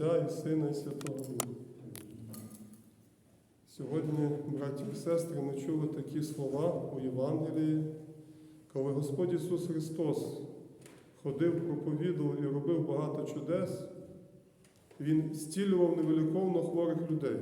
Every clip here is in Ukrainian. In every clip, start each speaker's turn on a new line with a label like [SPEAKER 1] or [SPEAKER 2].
[SPEAKER 1] Отця і Сина, і Святого Духа. Сьогодні, браті і сестри, ми чули такі слова у Євангелії, коли Господь Ісус Христос ходив, проповідував і робив багато чудес, Він зцілював невеликовно хворих людей.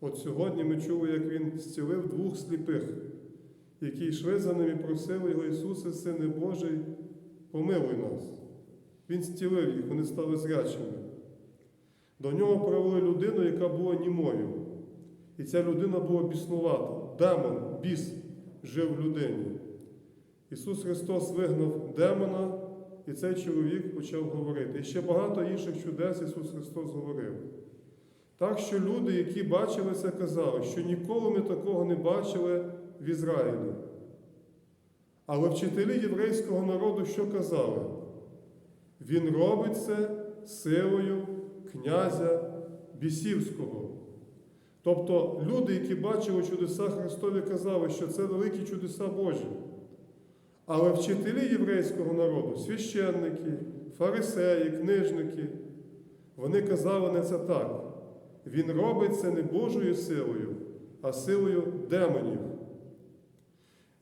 [SPEAKER 1] От сьогодні ми чули, як Він зцілив двох сліпих, які йшли за ним і просили його Ісусе, Сине Божий, помилуй нас. Він зцілив їх, вони стали зрячими. До нього привели людину, яка була німою. І ця людина була біснувата. Демон, біс, жив в людині. Ісус Христос вигнав демона, і цей чоловік почав говорити. І ще багато інших чудес Ісус Христос говорив. Так що люди, які бачили це, казали, що ніколи ми такого не бачили в Ізраїлі. Але вчителі єврейського народу що казали? Він робить це силою князя Бісівського. Тобто люди, які бачили чудеса Христові, казали, що це великі чудеса Божі. Але вчителі єврейського народу, священники, фарисеї, книжники, вони казали не це так. Він робить це не Божою силою, а силою демонів.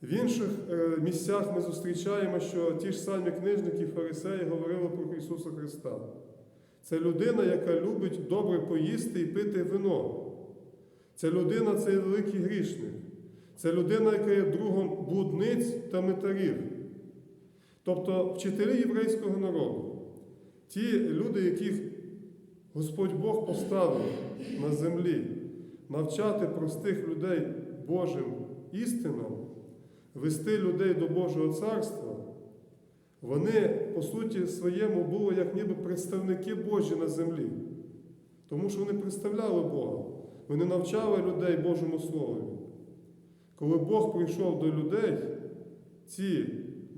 [SPEAKER 1] В інших е, місцях ми зустрічаємо, що ті ж самі книжники фарисеї говорили про Ісуса Христа. Це людина, яка любить добре поїсти і пити вино. Це людина це великий грішник. Це людина, яка є другом блудниць та метарів. Тобто вчителі єврейського народу, ті люди, яких Господь Бог поставив на землі, навчати простих людей Божим істинам, вести людей до Божого царства, вони, по суті, своєму були як ніби представники Божі на землі. Тому що вони представляли Бога. Вони навчали людей Божому Слову. Коли Бог прийшов до людей, ці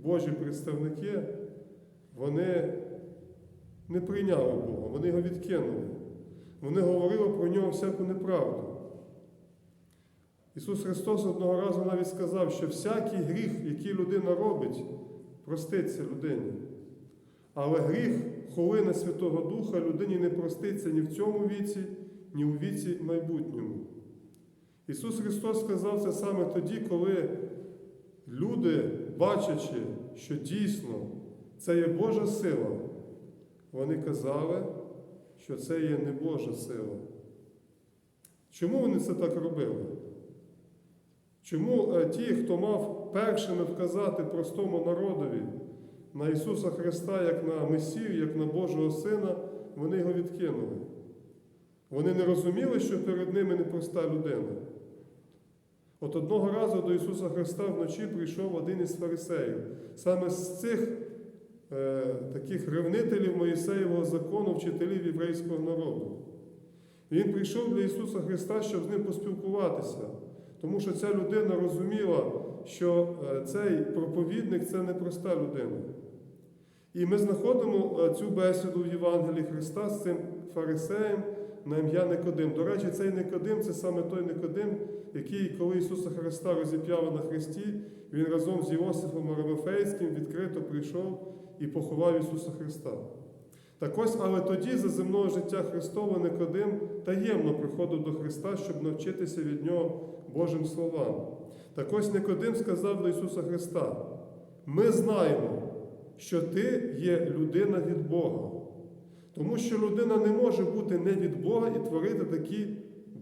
[SPEAKER 1] Божі представники, вони не прийняли Бога, вони його відкинули. Вони говорили про нього всяку неправду. Ісус Христос одного разу навіть сказав, що всякий гріх, який людина робить, проститься людині. Але гріх холина Святого Духа людині не проститься ні в цьому віці, ні у віці майбутньому. Ісус Христос сказав це саме тоді, коли люди, бачачи, що дійсно це є Божа сила, вони казали, що це є не Божа сила. Чому вони це так робили? Чому ті, хто мав першими вказати простому народові на Ісуса Христа як на Месію, як на Божого Сина, вони його відкинули? Вони не розуміли, що перед ними непроста людина. От одного разу до Ісуса Христа вночі прийшов один із фарисеїв. Саме з цих е, таких ревнителів Моїсеєвого закону, вчителів єврейського народу. Він прийшов для Ісуса Христа, щоб з ним поспілкуватися. Тому що ця людина розуміла, що цей проповідник це не проста людина. І ми знаходимо цю бесіду в Євангелії Христа з цим фарисеєм на ім'я Никодим. До речі, цей Никодим це саме той Никодим, який, коли Ісуса Христа розіп'яли на Христі, він разом з Йосифом Арамофейським відкрито прийшов і поховав Ісуса Христа. Так ось, але тоді за земного життя Христова Никодим таємно приходив до Христа, щоб навчитися від Нього Божим словам. Так ось Никодим сказав до Ісуса Христа: ми знаємо, що Ти є людина від Бога. Тому що людина не може бути не від Бога і творити такі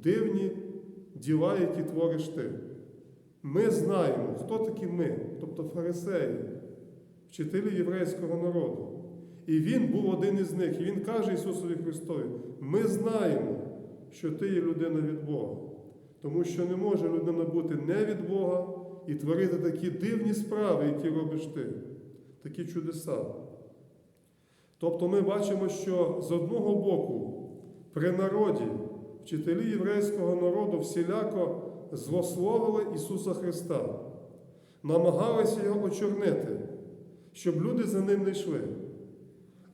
[SPEAKER 1] дивні діла, які твориш ти. Ми знаємо, хто такі ми, тобто фарисеї, вчителі єврейського народу. І він був один із них. І він каже Ісусові Христові: ми знаємо, що ти є людина від Бога. Тому що не може людина бути не від Бога і творити такі дивні справи, які робиш ти, такі чудеса. Тобто ми бачимо, що з одного боку, при народі, вчителі єврейського народу всіляко злословили Ісуса Христа, намагалися його очорнити, щоб люди за ним не йшли.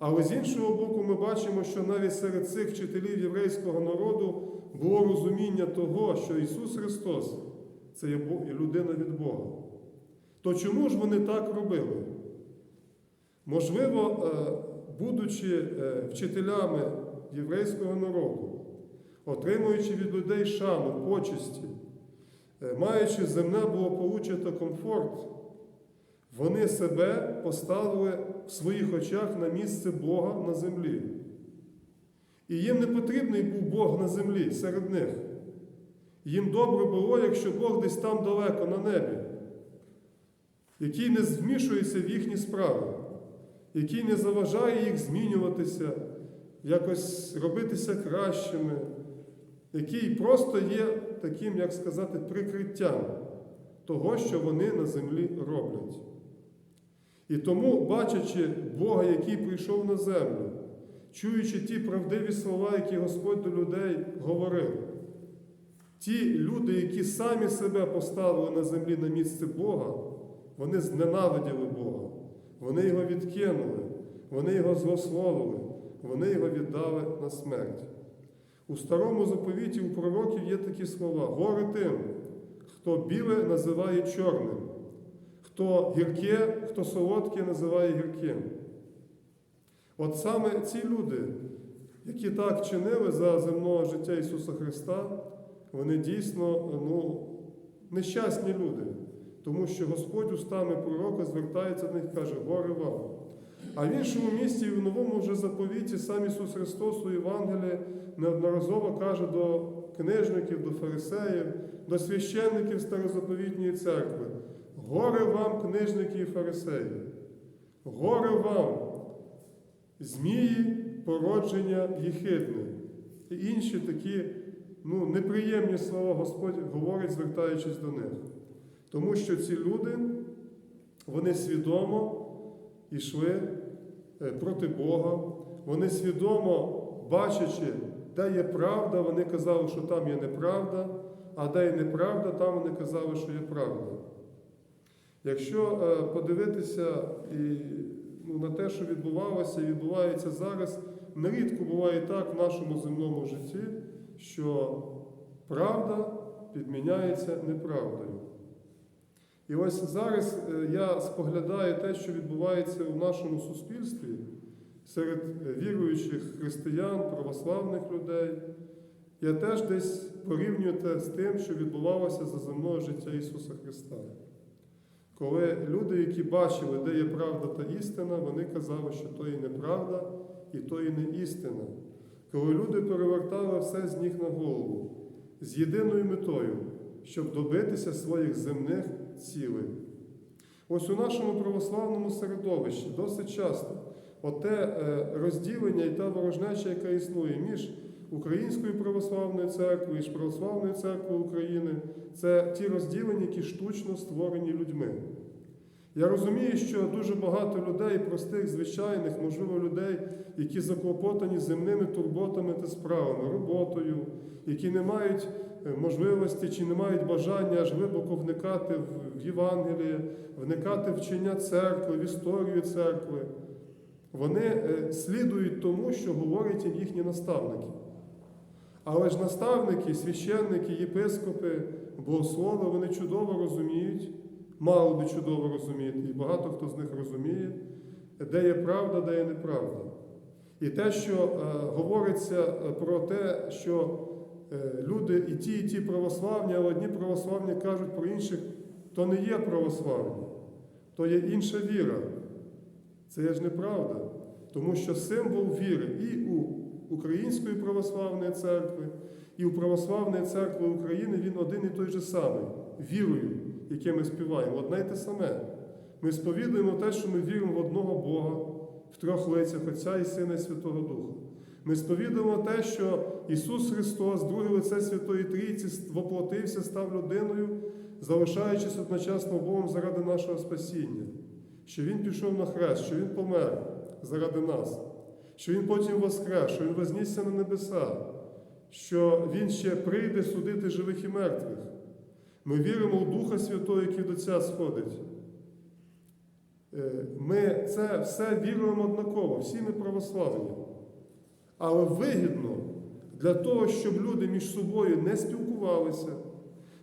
[SPEAKER 1] Але з іншого боку, ми бачимо, що навіть серед цих вчителів єврейського народу було розуміння того, що Ісус Христос це є людина від Бога. То чому ж вони так робили? Можливо, будучи вчителями єврейського народу, отримуючи від людей шану, почесті, е, маючи земне благополуччя та комфорт, вони себе поставили в своїх очах на місце Бога на землі. І їм не потрібний був Бог на землі серед них. Їм добре було, якщо Бог десь там далеко на небі, який не змішується в їхні справи, який не заважає їх змінюватися, якось робитися кращими, який просто є таким, як сказати, прикриттям того, що вони на землі роблять. І тому, бачачи Бога, який прийшов на землю, чуючи ті правдиві слова, які Господь до людей говорив, ті люди, які самі себе поставили на землі на місце Бога, вони зненавиділи Бога, вони його відкинули, вони його злословили, вони його віддали на смерть. У старому заповіті у пророків є такі слова: горе тим, хто біле називає чорним, хто гірке, хто солодке називає гірким. От саме ці люди, які так чинили за земного життя Ісуса Христа, вони дійсно ну, нещасні люди, тому що Господь устами пророка звертається до них і каже, горе вам. А в іншому місці, і в новому вже заповіті, сам Ісус Христос у Євангелії неодноразово каже до книжників, до фарисеїв, до священників Старозаповітньої церкви: горе вам, книжники і фарисеї, горе вам, змії, породження єхидне. І інші такі ну, неприємні слова Господь говорить, звертаючись до них. Тому що ці люди, вони свідомо йшли е, проти Бога, вони свідомо, бачачи, де є правда, вони казали, що там є неправда, а де є неправда, там вони казали, що є правда. Якщо е, подивитися і, ну, на те, що відбувалося і відбувається зараз, нерідко буває так в нашому земному житті, що правда підміняється неправдою. І ось зараз е, я споглядаю те, що відбувається у нашому суспільстві серед віруючих християн, православних людей. Я теж десь порівнюю те з тим, що відбувалося за земного життя Ісуса Христа. Коли люди, які бачили, де є правда та істина, вони казали, що то і неправда, і то і не істина. Коли люди перевертали все з ніг на голову з єдиною метою, щоб добитися своїх земних цілей. Ось у нашому православному середовищі досить часто оте е, розділення і та ворожнеча, яка існує між Українською православною церквою і Православною церквою України, це ті розділення, які штучно створені людьми. Я розумію, що дуже багато людей, простих, звичайних, можливо, людей, які заклопотані земними турботами та справами, роботою, які не мають е, можливості чи не мають бажання аж глибоко вникати в Євангеліє, вникати в вчення церкви, в історію церкви. Вони е, слідують тому, що говорять їм їхні наставники. Але ж наставники, священники, єпископи, богослови, вони чудово розуміють, мало би чудово розуміти, і багато хто з них розуміє, де є правда, де є неправда. І те, що е, говориться е, про те, що е, люди і ті, і ті православні, але одні православні кажуть про інших, то не є православні, то є інша віра. Це є ж неправда. Тому що символ віри і у Української православної церкви, і у Православної церкви України він один і той же самий вірою, яке ми співаємо, одне й те саме. Ми сповідуємо те, що ми віримо в одного Бога, в трьох лицях Отця і Сина і Святого Духа. Ми сповідуємо те, що Ісус Христос, друге лице Святої Трійці, воплотився, став людиною, залишаючись одночасно Богом заради нашого спасіння, що Він пішов на хрест, що Він помер заради нас, що Він потім воскрес, що Він вознісся на небеса, що Він ще прийде судити живих і мертвих. Ми віримо в Духа Святого, який до Отця сходить. Е, Ми це все віруємо однаково, всі ми православні. Але вигідно для того, щоб люди між собою не спілкувалися,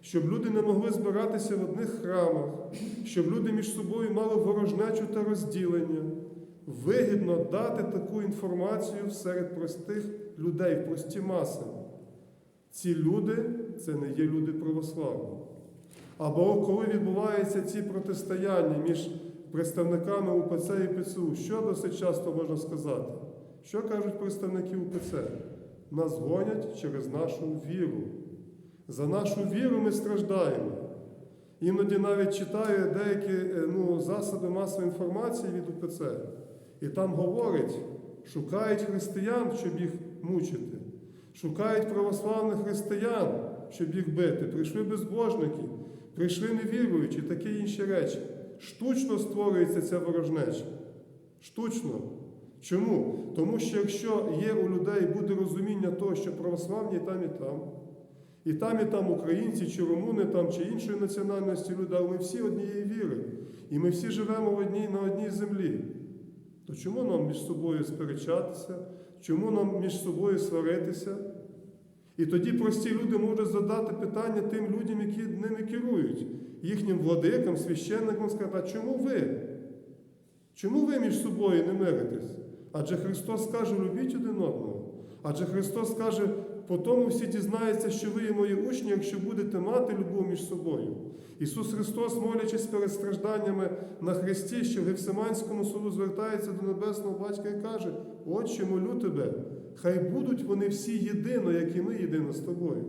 [SPEAKER 1] щоб люди не могли збиратися в одних храмах, щоб люди між собою мали ворожнечу та розділення. Вигідно дати таку інформацію серед простих людей, в прості маси. Ці люди це не є люди православні. Або коли відбуваються ці протистояння між представниками УПЦ і ПЦУ, що досить часто можна сказати? Що кажуть представники УПЦ? Нас гонять через нашу віру. За нашу віру ми страждаємо. Іноді навіть читаю деякі е, ну, засоби масової інформації від УПЦ, і там говорять, шукають християн, щоб їх мучити, шукають православних християн, щоб їх бити. Прийшли безбожники, прийшли невіруючі, такі інші речі. Штучно створюється ця ворожнеча. Штучно. Чому? Тому що якщо є у людей буде розуміння того, що православні і там, і там, і там, і там українці, чи румуни, там, чи іншої національності люди, але ми всі однієї віри. І ми всі живемо в одній, на одній землі. То чому нам між собою сперечатися? Чому нам між собою сваритися? І тоді прості люди можуть задати питання тим людям, які ними керують, їхнім владикам, священникам, сказати, а чому ви? Чому ви між собою не миритесь? Адже Христос каже, любіть один одного. Адже Христос каже, по тому всі дізнаються, що ви є мої учні, якщо будете мати любов між собою. Ісус Христос, молячись перед стражданнями на Христі, що в Гефсиманському суду звертається до Небесного Батька і каже: Отче, молю тебе, хай будуть вони всі єдино, як і ми єдино з тобою.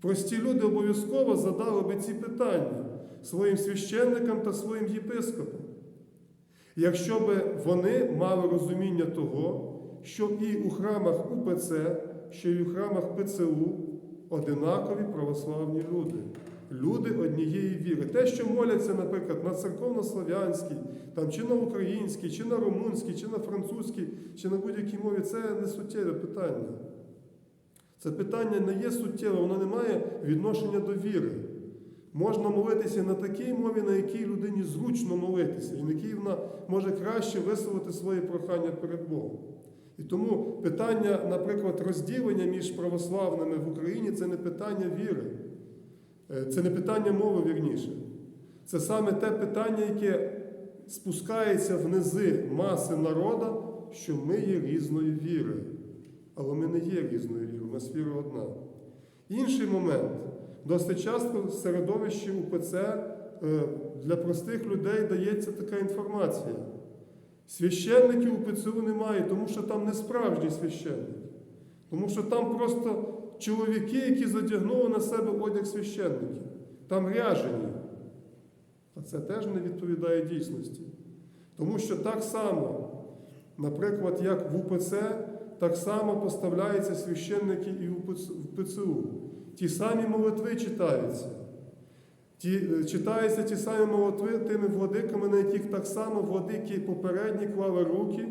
[SPEAKER 1] Прості люди обов'язково задали би ці питання своїм священникам та своїм єпископам. Якщо б вони мали розуміння того, що і у храмах УПЦ, що і у храмах ПЦУ одинакові православні люди, люди однієї віри. Те, що моляться, наприклад, на церковнослов'янській, там, чи на українській, чи на румунській, чи на французькій, чи на будь-якій мові, це не суттєве питання. Це питання не є суттєве, воно не має відношення до віри. Можна молитися на такій мові, на якій людині зручно молитися, і на якій вона може краще висловити своє прохання перед Богом. І тому питання, наприклад, розділення між православними в Україні це не питання віри, Е, це не питання мови вірніше. Це саме те питання, яке спускається в низи маси народа, що ми є різної віри. Але ми не є різною вірою, у нас віра одна. Інший момент. Досить часто в середовищі УПЦ е, для простих людей дається така інформація. Священників у ПЦУ немає, тому що там не справжні священники. Тому що там просто чоловіки, які задягнули на себе одяг священників. Там ряжені. А це теж не відповідає дійсності. Тому що так само, наприклад, як в УПЦ, так само поставляються священники і в ПЦУ. Ті самі молитви читаються. Ті, читаються ті самі молитви тими владиками, на яких так само владики попередні клали руки,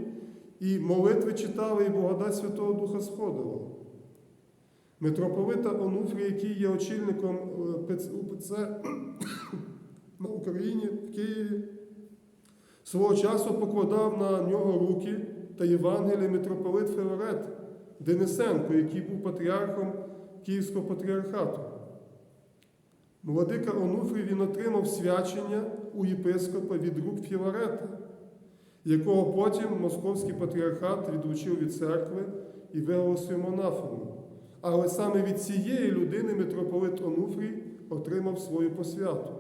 [SPEAKER 1] і молитви читали, і благодать Святого Духа сходила. Митрополита Онуфрій, який є очільником УПЦ на Україні в Києві, свого часу покладав на нього руки та Євангелій митрополит Филарет Денисенко, який був патріархом Київського патріархату. Владика Онуфрій він отримав свячення у єпископа від рук Філарета, якого потім Московський патріархат відлучив від церкви і виголосив монафому. Але саме від цієї людини митрополит Онуфрій отримав свою посвяту.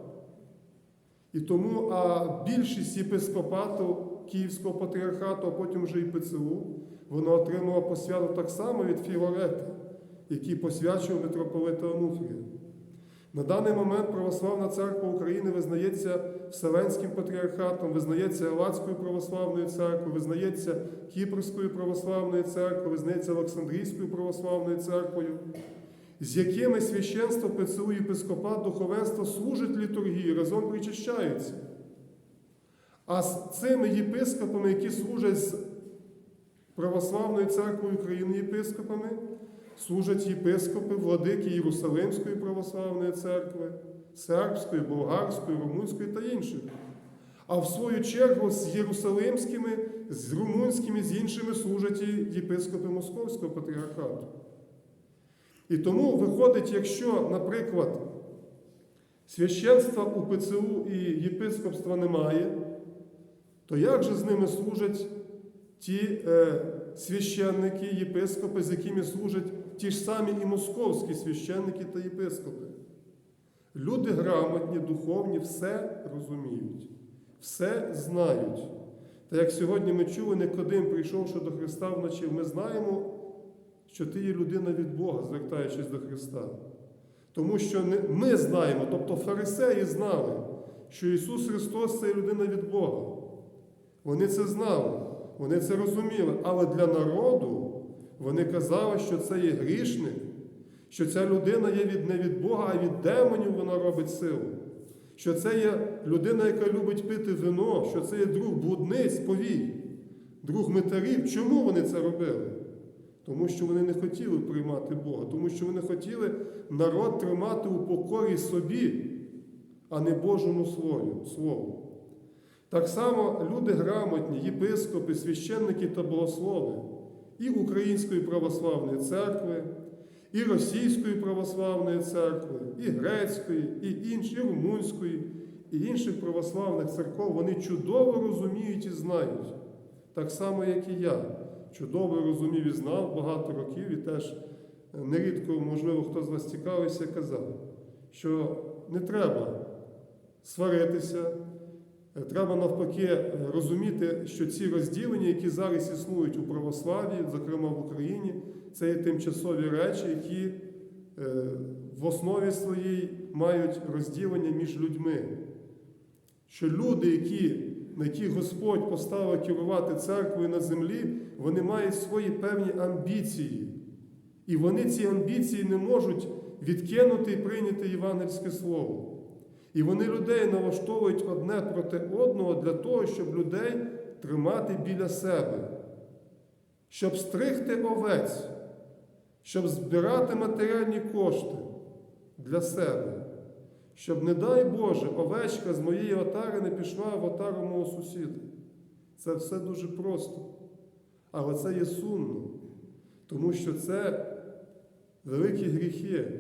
[SPEAKER 1] І тому а більшість єпископату Київського патріархату, а потім вже і ПЦУ, вона отримала посвяту так само від Філарета, який посвячував митрополита Онуфрія. На даний момент Православна церква України визнається Вселенським патріархатом, визнається Галацькою православною церквою, визнається Кіпрською православною церквою, визнається Олександрійською православною церквою, з якими священство ПЦУ єпископат духовенства служать літургії, разом причащаються. А з цими єпископами, які служать з Православною церквою України єпископами, служать єпископи, владики Єрусалимської православної церкви, сербської, болгарської, румунської та інших. А в свою чергу з єрусалимськими, з румунськими, з іншими служать і єпископи Московського патріархату. І тому виходить, якщо, наприклад, священства у ПЦУ і єпископства немає, то як же з ними служать ті е, священники, єпископи, з якими служать ті ж самі і московські священники та єпископи? Люди грамотні, духовні, все розуміють, все знають. Та як сьогодні ми чули, Никодим, прийшовши до Христа вночі, ми знаємо, що ти є людина від Бога, звертаючись до Христа. Тому що ми знаємо, тобто фарисеї знали, що Ісус Христос це людина від Бога. Вони це знали, вони це розуміли, але для народу вони казали, що це є грішник, що ця людина є від, не від Бога, а від демонів вона робить силу. Що це є людина, яка любить пити вино, що це є друг блудниць, повій, друг митарів. Чому вони це робили? Тому що вони не хотіли приймати Бога, тому що вони хотіли народ тримати у покорі собі, а не Божому слову. слову. Так само люди грамотні, єпископи, священники та богослови і Української православної церкви, і Російської православної церкви, і Грецької, і іншої, і Румунської, і інших православних церков, вони чудово розуміють і знають, так само, як і я. Чудово розумів і знав багато років, і теж нерідко, можливо, хто з вас цікавився, казав, що не треба сваритися, Е, Треба навпаки е, розуміти, що ці розділення, які зараз існують у православ'ї, зокрема в Україні, це є тимчасові речі, які е, в основі своїй мають розділення між людьми. Що люди, які, на яких Господь поставив керувати церквою на землі, вони мають свої певні амбіції. І вони ці амбіції не можуть відкинути і прийняти євангельське слово. І вони людей налаштовують одне проти одного для того, щоб людей тримати біля себе, щоб стригти овець, щоб збирати матеріальні кошти для себе, щоб, не дай Боже, овечка з моєї отари не пішла в отару мого сусіда. Це все дуже просто. Але це є сумно, тому що це великі гріхи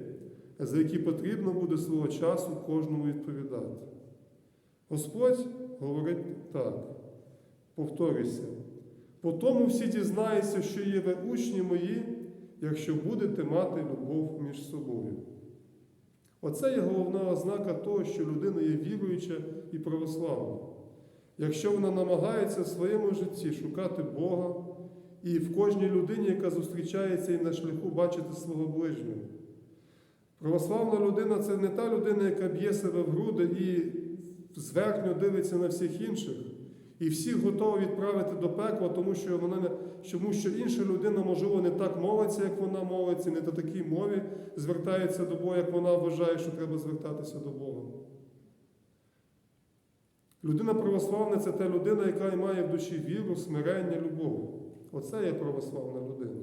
[SPEAKER 1] за які потрібно буде свого часу кожному відповідати. Господь говорить так, повторюся, по тому всі дізнаються, що є ви учні мої, якщо будете мати любов між собою. Оце є головна ознака того, що людина є віруюча і православна. Якщо вона намагається в своєму житті шукати Бога і в кожній людині, яка зустрічається і на шляху бачити свого ближнього. Православна людина це не та людина, яка б'є себе в груди і зверхньо дивиться на всіх інших, і всіх готова відправити до пекла, тому що вона не, тому що інша людина, можливо, не так молиться, як вона молиться, не до такій мові звертається до Бога, як вона вважає, що треба звертатися до Бога. Людина православна це та людина, яка має в душі віру, смирення, любов. Оце є православна людина.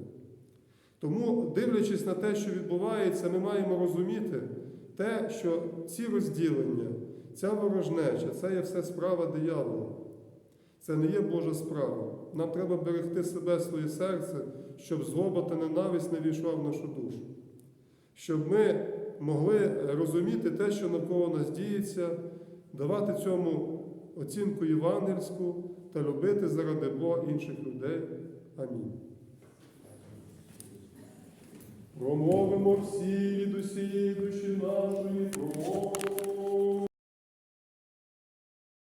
[SPEAKER 1] Тому, дивлячись на те, що відбувається, ми маємо розуміти те, що ці розділення, ця ворожнеча, це є все справа диявола. Це не є Божа справа. Нам треба берегти себе, своє серце, щоб злоба та ненависть не війшла в нашу душу. Щоб ми могли розуміти те, що навколо нас діється, давати цьому оцінку євангельську та любити заради Бога інших людей. Амінь. Промовимо всі від усієї душі нашої, промовимо.